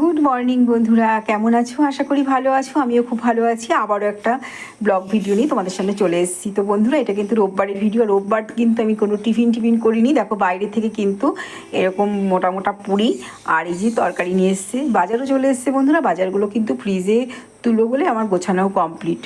Good morning বন্ধুরা। কেমন আছো? আশা করি ভালো আছো। আমিও খুব ভালো আছি। আবারও একটা ব্লগ ভিডিও নিয়ে তোমাদের সামনে চলে এসেছি। তো বন্ধুরা, এটা কিন্তু রোববারের ভিডিও। রোববার কিন্তু আমি কোনো টিফিন টিফিন করিনি। দেখো, বাইরে থেকে কিন্তু এরকম মোটা মোটা পুরি আর এই যে তরকারি নিয়ে এসছে। বাজারও চলে এসছে বন্ধুরা। বাজারগুলো কিন্তু ফ্রিজে তুলো বলে আমার গোছানো কমপ্লিট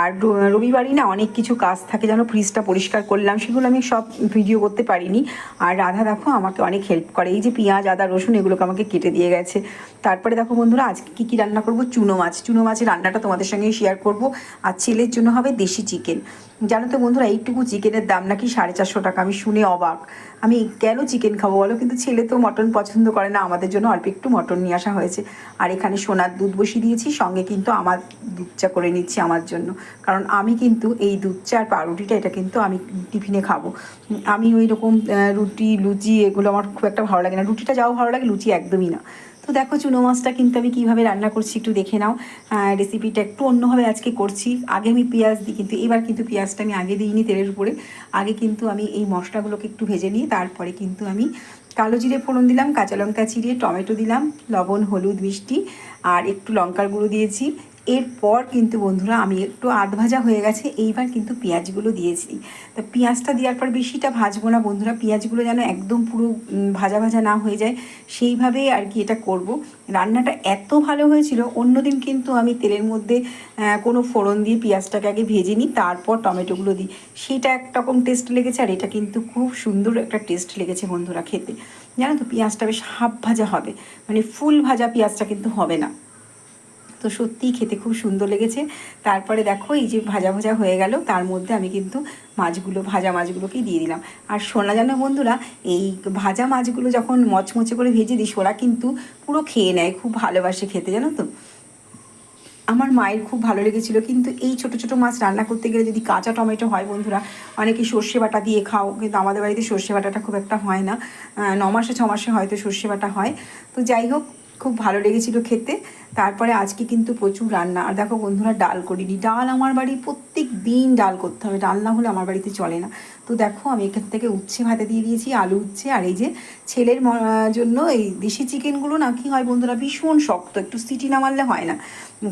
আর রবিবারই না অনেক কিছু কাজ থাকে, যেন ফ্রিজটা পরিষ্কার করলাম, সেগুলো আমি সব ভিডিও করতে পারিনি। আর রাধা দেখো আমাকে অনেক হেল্প করে, এই যে পেঁয়াজ, আদা, রসুন, এগুলোকে আমাকে কেটে দিয়ে গেছে। তারপরে দেখো বন্ধুরা, আজকে কী কী রান্না করব? চুনো মাছ। চুনো মাছের রান্নাটা তোমাদের সঙ্গে শেয়ার করব। আর ছেলের জন্য হবে দেশি চিকেন জানো তো বন্ধুরা, এইটুকু চিকেনের দাম নাকি সাড়ে চারশো টাকা? আমি শুনে অবাক। আমি কেন চিকেন খাব বলো? কিন্তু ছেলে তো মটন পছন্দ করে না, আমাদের জন্য অল্প একটু মটন নিয়ে আসা হয়েছে। আর এখানে সোনার দুধ বসিয়ে দিয়েছি, সঙ্গে কিন্তু আমার দুধ চা করে নিচ্ছি আমার জন্য। কারণ আমি কিন্তু এই দুধ চা আর পাউরুটিটা, এটা কিন্তু আমি টিফিনে খাব। আমি ওই রকম রুটি, লুচি, এগুলো আমার খুব একটা ভালো লাগে না। রুটিটা যাও ভালো লাগে, লুচি একদমই না। তো দেখো চুনো মাছটা কিন্তু আমি কীভাবে রান্না করছি একটু দেখে নাও। রেসিপিটা একটু অন্যভাবে আজকে করছি। আগে আমি পেঁয়াজ দিই, কিন্তু এবার কিন্তু পেঁয়াজটা আমি আগে দিইনি তেলের উপরে। আগে কিন্তু আমি এই মশলাগুলোকে একটু ভেজে নিই তারপরে কিন্তু আমি কালো জিরে ফোড়ন দিলাম, কাঁচা লঙ্কা চিড়িয়ে টমেটো দিলাম, লবণ, হলুদ, মিষ্টি, আর একটু লঙ্কার গুঁড়ো দিয়েছি। এরপর কিন্তু বন্ধুরা আমি একটু আধ ভাজা হয়ে গেছে, এইবার কিন্তু পেঁয়াজগুলো দিয়েছি। তা পেঁয়াজটা দেওয়ার পর বেশিটা ভাজবো না বন্ধুরা, পেঁয়াজগুলো যেন একদম পুরো ভাজা ভাজা না হয়ে যায়, সেইভাবেই আর কি এটা করব। রান্নাটা এত ভালো হয়েছিল, অন্যদিন কিন্তু আমি তেলের মধ্যে কোনো ফোড়ন দিয়ে পেঁয়াজটাকে আগে ভেজে নিই, তারপর টমেটোগুলো দিই। সেটা একরকম টেস্ট লেগেছে, আর এটা কিন্তু খুব সুন্দর একটা টেস্ট লেগেছে বন্ধুরা খেতে। জানো তো, পেঁয়াজটা বেশ হাফ ভাজা হবে মানে ফুল ভাজা পেঁয়াজটা কিন্তু হবে না। তো সত্যিই খেতে খুব সুন্দর লেগেছে। তারপরে দেখো, এই যে ভাজা ভাজা হয়ে গেল, তার মধ্যে আমি কিন্তু মাছগুলো, ভাজা মাছগুলোকেই দিয়ে দিলাম। আর সোনা, জানো বন্ধুরা, এই ভাজা মাছগুলো যখন মচমচে করে ভেজে দিই, সোনা কিন্তু পুরো খেয়ে নেয়, খুব ভালোবাসে খেতে, জানো তো। আমার মায়ের খুব ভালো লেগেছিল, কিন্তু এই ছোট ছোট মাছ রান্না করতে গেলে যদি কাঁচা টমেটো হয় বন্ধুরা, অনেকে সর্ষে বাটা দিয়ে খাও, কিন্তু আমাদের বাড়িতে সর্ষে বাটাটা খুব একটা হয় না। ন মাসে, ছ মাসে হয়তো সর্ষে বাটা হয়। তো যাই হোক খুব ভালো লেগেছিল খেতে। তারপরে আজকে কিন্তু প্রচুর রান্না। আর দেখো বন্ধুরা, ডাল করিনি। ডাল আমার বাড়ি প্রত্যেক দিন ডাল করতে হবে। ডাল না হলে আমার বাড়িতে চলে না। তো দেখো, আমি এখান থেকে উচ্ছে ভাতে দিয়ে দিয়েছি, আলু উচ্ছে। আর এই যে ছেলের জন্য এই দেশি চিকেনগুলো না, কি হয় বন্ধুরা, ভীষণ শক্ত। একটু সিটি না মারলে হয় না।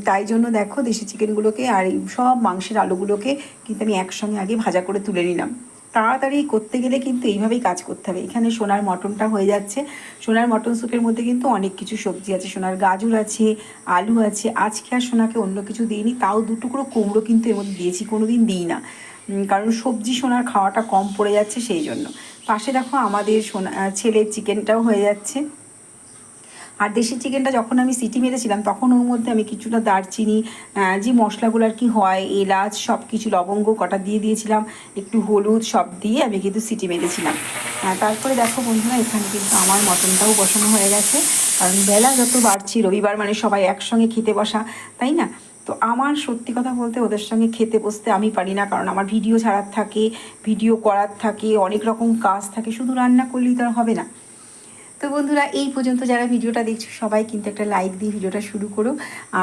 তাই জন্য দেখো, দেশি চিকেনগুলোকে আর সব মাংসের আলুগুলোকে কিন্তু আমি একসঙ্গে আগে ভাজা করে তুলে নিলাম। তাড়াতাড়ি করতে গেলে কিন্তু এইভাবেই কাজ করতে হবে। এখানে সোনার মটনটা হয়ে যাচ্ছে। সোনার মটন স্যুপের মধ্যে কিন্তু অনেক কিছু সবজি আছে। সোনার গাজর আছে, আলু আছে। আজকে আর সোনাকে অন্য কিছু দিইনি, তাও দুটুকরো কুমড়ো কিন্তু এর মধ্যে দিয়েছি কোনো দিন দিই না। কারণ সবজি সোনার খাওয়াটা কম পড়ে যাচ্ছে সেই জন্য। পাশে দেখো আমাদের সোনা, ছেলের চিকেনটাও হয়ে যাচ্ছে। আর দেশি চিকেনটা যখন আমি সিটি মেরেছিলাম, তখন ওর মধ্যে আমি কিছুটা দারচিনি যে মশলাগুলো আর কি হয়, এলাচ সব কিছু লবঙ্গ কটা দিয়ে দিয়েছিলাম, একটু হলুদ, সব দিয়ে আমি কিন্তু সিটি মেরেছিলাম। তারপরে দেখো বন্ধুরা, এখানে কিন্তু আমার মটনটাও বসানো হয়ে গেছে। কারণ বেলা যত বাড়ছি, রবিবার মানে সবাই একসঙ্গে খেতে বসা, তাই না? তো আমার সত্যি কথা বলতে ওদের সঙ্গে খেতে বসতে আমি পারি না, কারণ আমার ভিডিও ছাড়ার থাকে, ভিডিও করার থাকে, অনেক রকম কাজ থাকে, শুধু রান্না করলেই তো আর হবে না। তো বন্ধুরা, এই পর্যন্ত যারা ভিডিওটা দেখছ, সবাই কিন্তু একটা লাইক দিয়ে ভিডিওটা শুরু করো।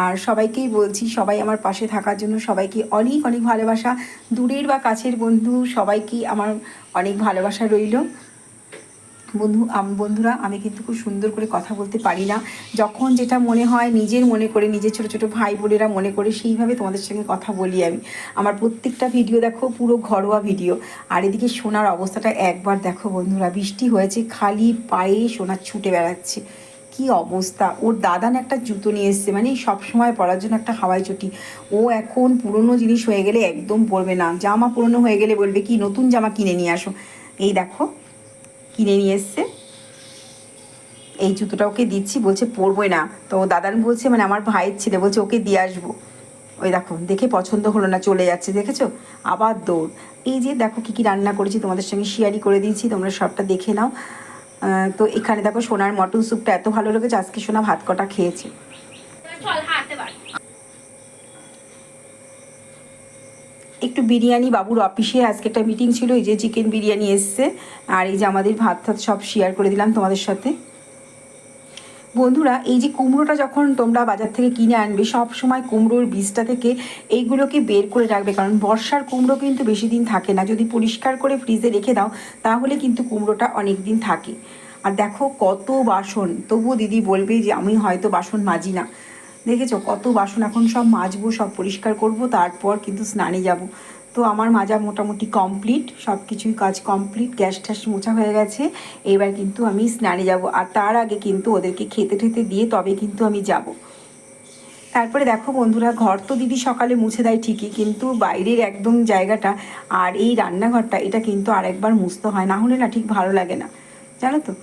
আর সবাইকেই বলছি, সবাই আমার পাশে থাকার জন্য সবাইকে অনেক অনেক ভালোবাসা। দূরের বা কাছের বন্ধু, সবাইকেই আমার অনেক ভালোবাসা রইল। বন্ধু বন্ধুরা, আমি কিন্তু খুব সুন্দর করে কথা বলতে পারি না। যখন যেটা মনে হয় নিজের মনে করে, নিজের ছোটো ছোটো ভাই বোনেরা মনে করে, সেইভাবে তোমাদের সঙ্গে কথা বলি আমি। আমার প্রত্যেকটা ভিডিও দেখো, পুরো ঘরোয়া ভিডিও। আর এদিকে সোনার অবস্থাটা একবার দেখো বন্ধুরা, বৃষ্টি হয়েছে, খালি পায়ে সোনার ছুটে বেড়াচ্ছে। কি অবস্থা? ওর দাদান একটা জুতো নিয়ে এসছে মানে সব সময় পরার জন্য একটা হাওয়াই চটি। ও এখন পুরনো জিনিস হয়ে গেলে একদম পরবে না। জামা পুরনো হয়ে গেলে বলবে, কি নতুন জামা কিনে নিয়ে আসো? এই দেখো কিনে নিয়ে এসছে। এই জুতোটা ওকে দিচ্ছি, বলছে পরবই না। তো দাদান বলছে মানে আমার ভাইয়ের ছেলে বলছে, ওকে দিয়ে আসব। ওই দেখো, দেখে পছন্দ হলো না, চলে যাচ্ছে, দেখেছ? আবার দৌড়। এই যে দেখো কী কী রান্না করেছি, তোমাদের সঙ্গে শেয়ারই করে দিয়েছি, তোমরা সবটা দেখে নাও। তো এখানে দেখো সোনার মটন স্যুপটা এত ভালো লেগেছে, আজকে সোনা ভাত কটা খেয়েছে চল হাঁটতে পার একটু বিরিয়ানি বাবুর অফিসে আজকে একটা মিটিং ছিল, এই যে চিকেন বিরিয়ানি এসছে, আর এই যে আমাদের ভাত টাত সব শেয়ার করে দিলাম তোমাদের সাথে। বন্ধুরা, এই যে কুমড়োটা যখন তোমরা বাজার থেকে কিনে আনবে, সব সময় কুমড়োর বীজটা থেকে এইগুলোকে বের করে রাখবে, কারণ বর্ষার কুমড়ো কিন্তু বেশি দিন থাকে না। যদি পরিষ্কার করে ফ্রিজে রেখে দাও, তাহলে কিন্তু কুমড়োটা অনেক দিন থাকে। আর দেখো কত বাসন, তবুও দিদি বলবে যে, আমি হয়তো বাসন মাজি না। দেখেছ কত বাসন এখন সব মাজবো, সব পরিষ্কার করব, তারপর কিন্তু স্নানে যাব। তো আমার মাজা মোটামুটি কমপ্লিট সব কিছুই কাজ কমপ্লিট গ্যাস ট্যাস মোছা হয়ে গেছে। এবার কিন্তু আমি স্নানে যাব। আর তার আগে কিন্তু ওদেরকে খেতে ঠেতে দিয়ে তবে কিন্তু আমি যাব। তারপরে দেখো বন্ধুরা, ঘর তো দিদি সকালে মুছে দেয় ঠিকই, কিন্তু বাইরের একদম জায়গাটা আর এই রান্নাঘরটা, এটা কিন্তু আরেকবার মুছতে হয়। না হলে না ঠিক ভালো লাগে না। জানো তো?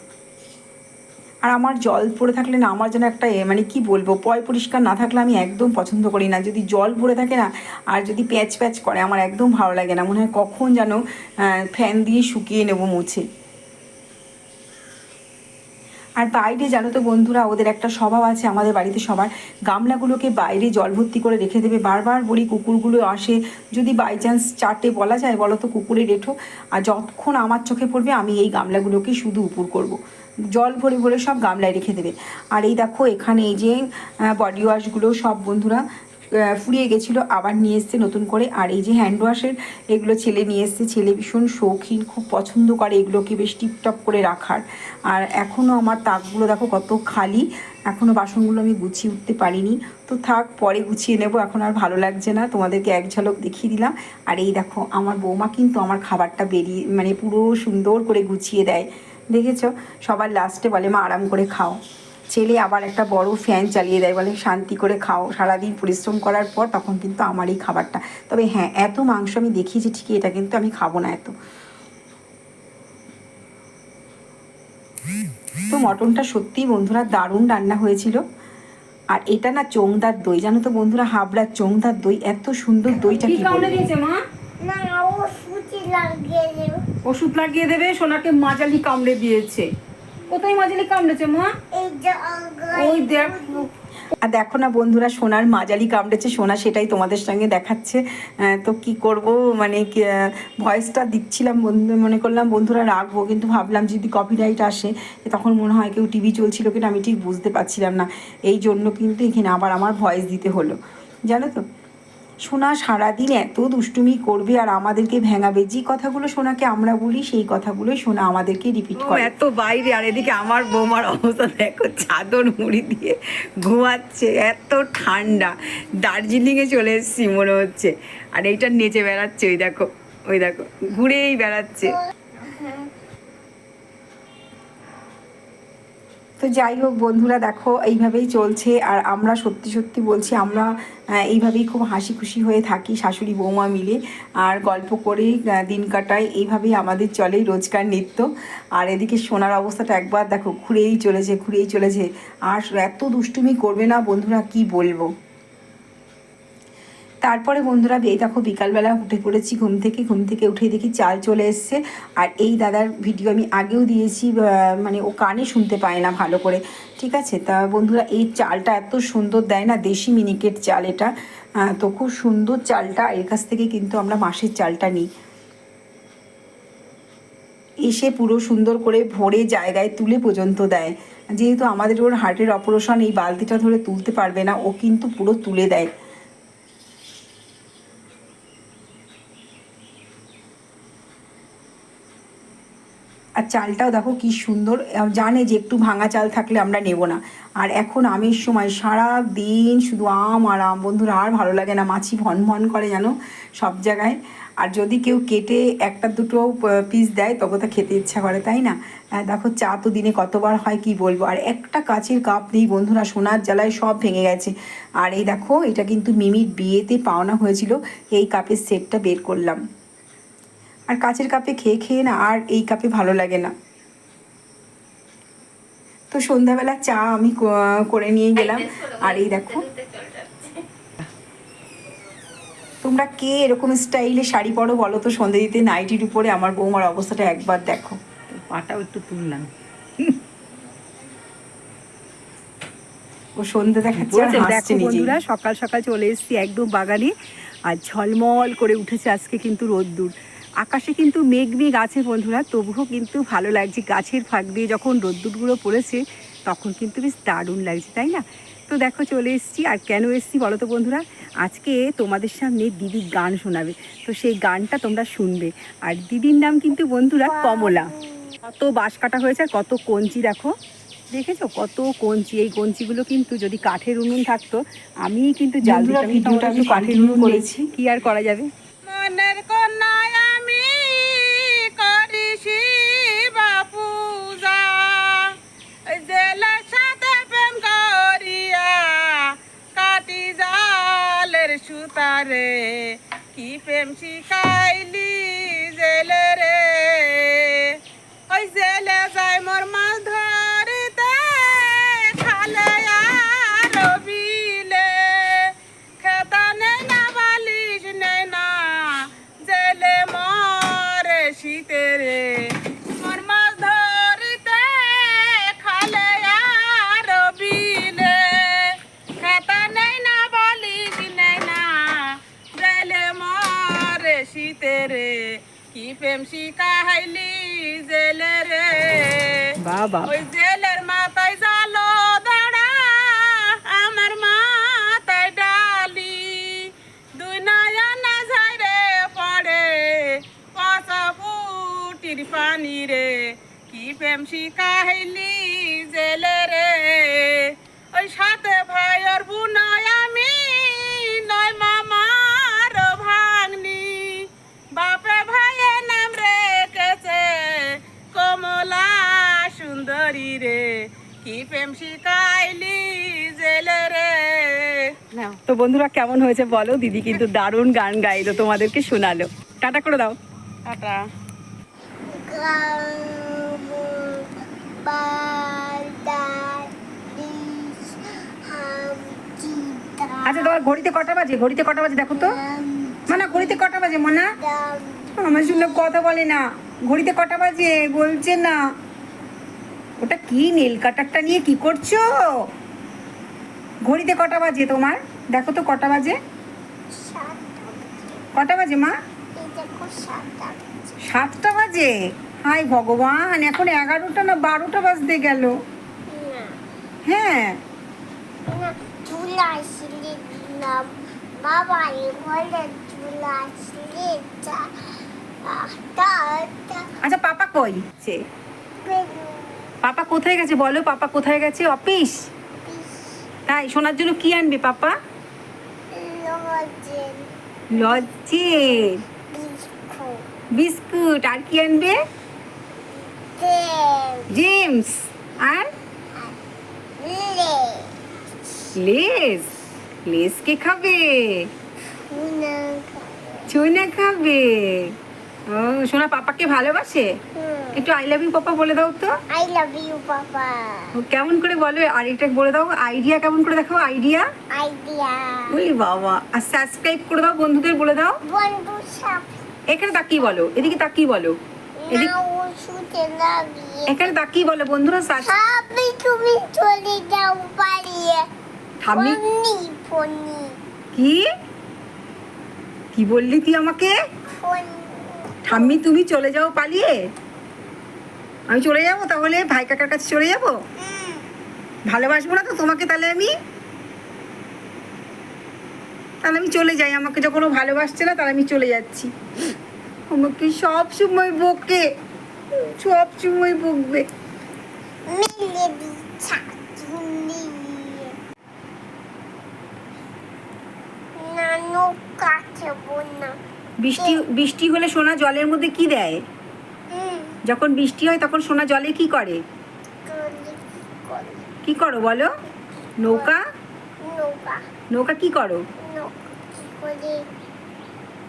আর আমার জল পড়ে থাকলে না, আমার যেন একটা মানে কি বলব, পয় পরিষ্কার না থাকলে আমি একদম পছন্দ করি না। যদি জল পড়ে থাকে না, আর যদি প্যাচ প্যাচ করে, আমার একদম ভালো লাগে না। মনে হয় কখন যেন ফ্যান দিয়ে শুকিয়ে নেব মুছে। আর বাইরে জানো তো বন্ধুরা, ওদের একটা স্বভাব আছে আমাদের বাড়িতে সবার। গামলাগুলোকে বাইরে জল ভর্তি করে রেখে দেবে। বারবার বলি কুকুরগুলো আসে, যদি বাই চান্স চারটে বলা যায়, বলো তো কুকুরে রেঠো আর যতক্ষণ আমার চোখে পড়বে, আমি এই গামলাগুলোকে শুধু উপর করব। জল ভরে ভরে সব গামলায় রেখে দেবে। আর এই দেখো, এখানে এই যে বডি ওয়াশগুলো সব বন্ধুরা ফুরিয়ে গেছিল, আবার নিয়ে এসছে নতুন করে। আর এই যে হ্যান্ড ওয়াশের এগুলো ছেলে নিয়ে এসছে, ছেলে ভীষণ শৌখিন, খুব পছন্দ করে এগুলোকে, বেশ টিপটপ করে রাখার। আর এখনও আমার তাকগুলো দেখো কত খালি এখনও বাসনগুলো আমি গুছিয়ে উঠতে পারিনি। তো থাক, পরে গুছিয়ে নেব, এখন আর ভালো লাগছে না, তোমাদেরকে এক ঝলক দেখিয়ে দিলাম। আর এই দেখো, আমার বৌমা কিন্তু আমার খাবারটা বেরিয়ে মানে পুরো সুন্দর করে গুছিয়ে দেয়। দেখেছ? সবার লাস্টে বলে মা আরাম করে খাও। ছেলে আবার একটা বড় ফ্যান চালিয়ে দেয় বলে শান্তি করে খাও। সারাদিন পরিশ্রম করার পর তখন কিন্তু আমার এই খাবারটা। তবে হ্যাঁ এত মাংস আমি দেখিয়েছি ঠিকই এটা কিন্তু আমি খাব না এত। তো মটনটা সত্যিই বন্ধুরা দারুণ রান্না হয়েছিল। আর এটা না চোংদার দই। জানো তো বন্ধুরা হাবড়ার চোংদার দই এত সুন্দর দইটা কি কি দিয়েছে মা না ও সুচি লাগিয়ে দেবে ওষুধ লাগিয়ে দেবে সোনাকে মাজালি কামড়ে দিয়েছে। কোথায় মাজালি কামড়েছে মা? ওই দেখ। আর দেখো না বন্ধুরা সোনার মাজালি কামড়েছে সোনা সেটাই তোমাদের সঙ্গে দেখাচ্ছে। তো কি করব মানে ভয়েসটা দিচ্ছিলাম বন্ধু মনে করলাম বন্ধুরা রাখব কিন্তু ভাবলাম যদি কপিরাইট আসে তখন মনে হয় কেউ টিভি চলছিল কিনা আমি ঠিক বুঝতে পারছিলাম না। এই জন্য কিন্তু এখানে আবার আমার ভয়েস দিতে হলো। জানো তো? সোনা সারাদিন এত দুষ্টুমি করবে আর আমাদেরকে ভেঙাবে। যে কথাগুলো সোনাকে আমরা বলি সেই কথাগুলো সোনা আমাদেরকে রিপিট করে। এত বাইরে আর এদিকে আমার বোমার অবস্থা দেখো চাদর মুড়ি দিয়ে ঘুমাচ্ছে এত ঠান্ডা। দার্জিলিংয়ে চলে এসেছি মনে হচ্ছে। আর এইটা নেচে বেড়াচ্ছে ওই দেখো ওই দেখো ঘুরেই বেড়াচ্ছে। তো যাই হোক, বন্ধুরা দেখো, এইভাবেই চলছে। আর আমরা সত্যি সত্যি বলছি, আমরা এইভাবেই খুব হাসি খুশি হয়ে থাকি শাশুড়ি বৌমা মিলে। আর গল্প করে দিন কাটায় এইভাবেই আমাদের চলে রোজকার নৃত্য। আর এদিকে সোনার অবস্থাটা একবার দেখো, ঘুরেই চলেছে ঘুরেই চলেছে। আর এত দুষ্টুমি করবে না বন্ধুরা, কি বলব? তারপরে বন্ধুরা, এই দেখো বিকালবেলা উঠে পড়েছি ঘুম থেকে ঘুম থেকে উঠে দেখি চাল চলে এসছে। আর এই দাদার ভিডিও আমি আগেও দিয়েছি মানে ও কানে শুনতে পায় না ভালো করে। ঠিক আছে? তা বন্ধুরা, এই চালটা এত সুন্দর দেয় না, দেশি মিনিকেট চাল এটা। তো খুব সুন্দর চালটা, এর কাছ থেকে কিন্তু আমরা মাসের চালটা নিই। এসে পুরো সুন্দর করে ভরে জায়গায় তুলে পর্যন্ত দেয়। যেহেতু আমাদের ওর হার্টের অপারেশন, এই বালতিটা ধরে তুলতে পারবে না, ও কিন্তু পুরো তুলে দেয়। আর চালটাও দেখো কি সুন্দর জানে যে একটু ভাঙা চাল থাকলে আমরা নেব না। আর এখন আমের সময় সারা দিন শুধু আম আর আম। বন্ধুরা, আর ভালো লাগে না, মাছি ভন ভন করে জানো সব জায়গায়। আর যদি কেউ কেটে একটা দুটো পিস দেয় তবে তো খেতে ইচ্ছা করে, তাই না? দেখো চা তো দিনে কতবার হয় কি বলব? আর একটা কাচের কাপ নেই বন্ধুরা, সোনার জ্বালায় সব ভেঙে গেছে। আর এই দেখো, এটা কিন্তু মিমির বিয়েতে পাওনা হয়েছিল, এই কাপের সেটটা বের করলাম। আর কাচের কাপে খেয়ে খেয়ে না আর এই কাপে ভালো লাগে না। তো সন্ধ্যাবেলা চা আমি করে নিয়ে গেলাম। আর এই দেখো। তোমরা কে এরকম স্টাইলে শাড়ি পরো বলো তো? সন্ধে দিতে নাইটির উপরে আমার বৌমার অবস্থাটা একবার দেখো। পাটাও একটু তুললাম। ও সন্ধে দেখাচ্ছে দেখো বন্ধুরা সকাল সকাল চলে এসেছি একদম বাগানে। আর ঝলমল করে উঠেছে আজকে কিন্তু রোদ্দুর। আকাশে কিন্তু মেঘ মেঘ আছে বন্ধুরা তবুও কিন্তু ভালো লাগছে। গাছের ফাঁক দিয়ে যখন রোদ্দুরগুলো পড়েছে তখন কিন্তু বেশ দারুণ লাগছে তাই না? তো দেখো চলে এসেছি। আর কেন এসেছি বলো তো বন্ধুরা? আজকে তোমাদের সামনে দিদি গান শোনাবে। তো সেই গানটা তোমরা শুনবে। আর দিদির নাম কিন্তু বন্ধুরা কমলা। কত বাঁশ কাটা হয়েছে আর কত কঞ্চি দেখো। দেখেছ? কত কঞ্চি। এই কঞ্চিগুলো কিন্তু যদি কাঠের উনুন থাকতো আমি কিন্তু জাল দিতাম। তো কাঠের উনুন করেছি। কি আর করা যাবে? সুতারে কি প্রেম শিখাইলি জেলে রে? ওই জেলে যায় মোর মাছ তো বন্ধুরা কেমন হয়েছে বলো? দিদি কিন্তু দারুণ গান গাইলো তোমাদেরকে শোনালো। টাটা করে দাও। টাটা। আচ্ছা তোমার ঘড়িতে কটা বাজে? ঘড়িতে কটা বাজে দেখো তো। মানা ঘড়িতে কটা বাজে মানা? আমার সঙ্গে কথা বলে না। ঘড়িতে কটা বাজে? বলছে না। ওটা কি নীল কাটারটা নিয়ে কি করছ? ঘড়িতে কটা বাজে তোমার? দেখো তো কটা বাজে? কটা বাজে মা? সাতটা বাজে? হাই ভগবান এখন এগারোটা না বারোটা বাজতে গেল। হ্যাঁ। আচ্ছা পাপা কই? পাপা কোথায় গেছে বলো? পাপা কোথায় গেছে? অফিস। তাই শোনার জন্য কি আনবে পাপা? লজ্জে বিস্কুট। আর কি আনবে? জেমস। আর? লেস। লেস কে খাবে? চুনা খাবে। ও সোনা পাপাকে ভালোবাসে? একটু আই লাভ ইউ পাপা বলে দাও তো। আই লাভ ইউ পাপা ও কেমন করে বলো আর এটা বলে দাও আইডিয়া কেমন করে দেখাও আইডিয়া আইডিয়া বলি বাবা আর সাবস্ক্রাইব করে দাও বন্ধুদের বলে দাও। বন্ধু এখানে তাকিয়ে বলো এদিকে তাকিয়ে বলো। এখানে তাকিয়ে বলো বন্ধুরা সাপে তুমি চলে যাও পালিয়ে ঠাম্মি ফনি কি? কি বললি তুই আমাকে? ঠাম্মি তুমি চলে যাও পালিয়ে? আমি চলে যাব? তাহলে ভাই কাকার কাছে চলে যাব? ভালোবাসবো না তো তোমাকে তাহলে আমি? তাহলে আমি চলে যাই আমাকে যখন ও ভালোবাসছে না তাহলে আমি চলে যাচ্ছি। আমাকে সব সময় বকে সব সময় বকবে। বৃষ্টি বৃষ্টি হলে সোনা জলের মধ্যে কি দেয়? যখন বৃষ্টি হয় তখন সোনা জলে কি করে? কি করো বলো? নৌকা? নৌকা। কি করো?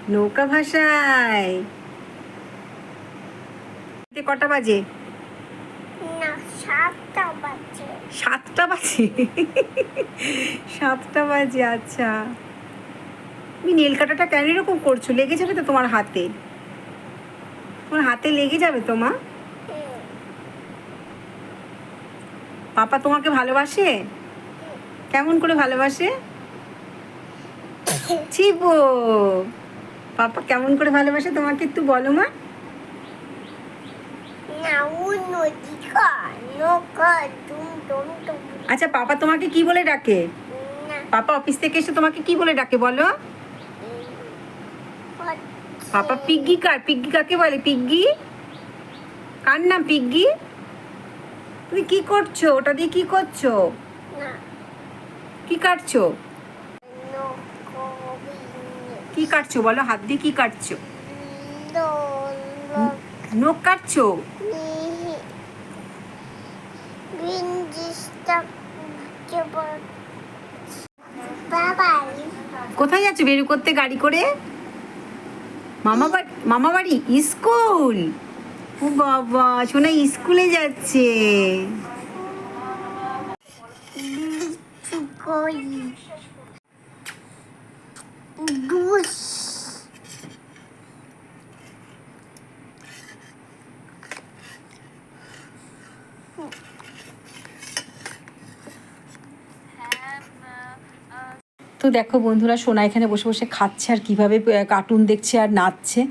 নৌকা ভাষায় কটা বাজে? সাতটা বাজে। সাতটা বাজে? সাতটা বাজে আচ্ছা। তুমি নীল কাটাটা কেন এরকম করছ? লেগে যাবে তো তোমার হাতে। তোমার হাতে লেগে যাবে তো মা? পাপা তোমাকে ভালোবাসে? কেমন করে ভালোবাসে? ছিপো পাপা কেমন করে ভালোবাসে তোমাকে একটু বলো মা? আচ্ছা পাপা তোমাকে কি বলে ডাকে? পাপা অফিস থেকে এসে তোমাকে কি বলে ডাকে বলো? পাপা পিগ্গি কার? পিগ্গি কাকে বলে? পিগ্গি? কার নাম পিগ্গি? তুমি কি করছ? ওটা দিয়ে কি করছ? কি কাটছো? কি কাটছো? বলো হাত দিয়ে কি কাটছো? নখ কাটছো? কোথায় যাচ্ছ? বের করতে গাড়ি করে? মামা বাড়ি মামা বাড়ি স্কুল? ও বাবা শোনা স্কুলে যাচ্ছে। লিচু দেখো বন্ধুরা, সোনা এখানে বসে বসে খাচ্ছে আর কীভাবে কার্টুন দেখছে আর নাচছে।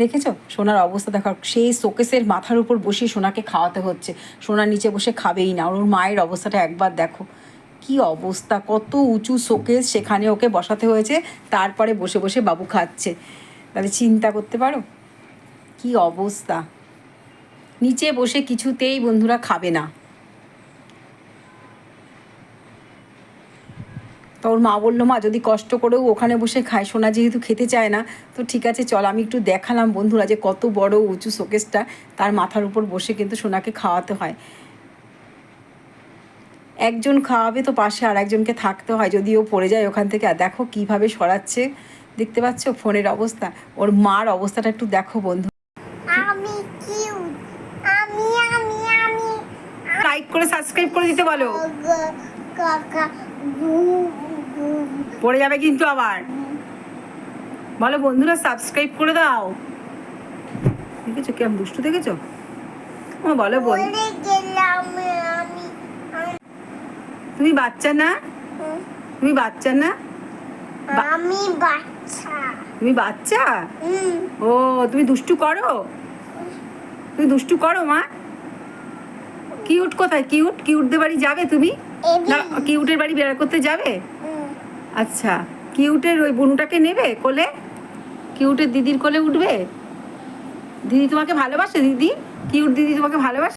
দেখেছ? সোনার অবস্থা দেখো, সেই শোকেসের মাথার উপর বসে সোনাকে খাওয়াতে হচ্ছে। সোনা নিচে বসে খাবেই না, ওর মায়ের অবস্থাটা একবার দেখো। কি অবস্থা, কত উঁচু শোকেস সেখানে ওকে বসাতে হয়েছে, তারপরে বসে বসে বাবু খাচ্ছে। তাহলে চিন্তা করতে পারো? কি অবস্থা। নিচে বসে কিছুতেই বন্ধুরা খাবে না। তো ওর মা বলল মা যদি কষ্ট করেও ওখানে বসে খায় সোনা যেহেতু খেতে চায় না তো ঠিক আছে চল আমি একটু দেখালাম বন্ধুরা যে কত বড় উঁচু শোকেসটা তার মাথার উপর বসে কিন্তু সোনাকে খাওয়াতে হয়। একজন খাওয়াবে তো পাশে আর একজনকে থাকতে হয় যদি ও পড়ে যায় ওখান থেকে। আর দেখো কীভাবে সরাচ্ছে দেখতে পাচ্ছ ফোনের অবস্থা? ওর মার অবস্থাটা একটু দেখো বন্ধু। লাইক করে সাবস্ক্রাইব করে দিতে বলো। পড়ে যাবে কিন্তু আবার। বলো বন্ধুরা সাবস্ক্রাইব করে দাও। দেখেছ কেমন দুষ্টু দেখেছ? ও বলো তুমি বাচ্চা না? তুমি বাচ্চা না? আমি বাচ্চা। তুমি বাচ্চা? ও তুমি দুষ্টু করো? তুমি দুষ্টু করো মা। কিউট কোথায়? কিউট কিউটদের বাড়ি যাবে তুমি? কিউটের বাড়ি বেড়া করতে যাবে? আচ্ছা কিউটের ওই বোনটাকে নেবে কোলে? কিউটের দিদির কোলে উঠবে? দিদি তোমাকে ভালোবাসে, দিদি? কিউট দিদি তোমাকে ভালোবাসে?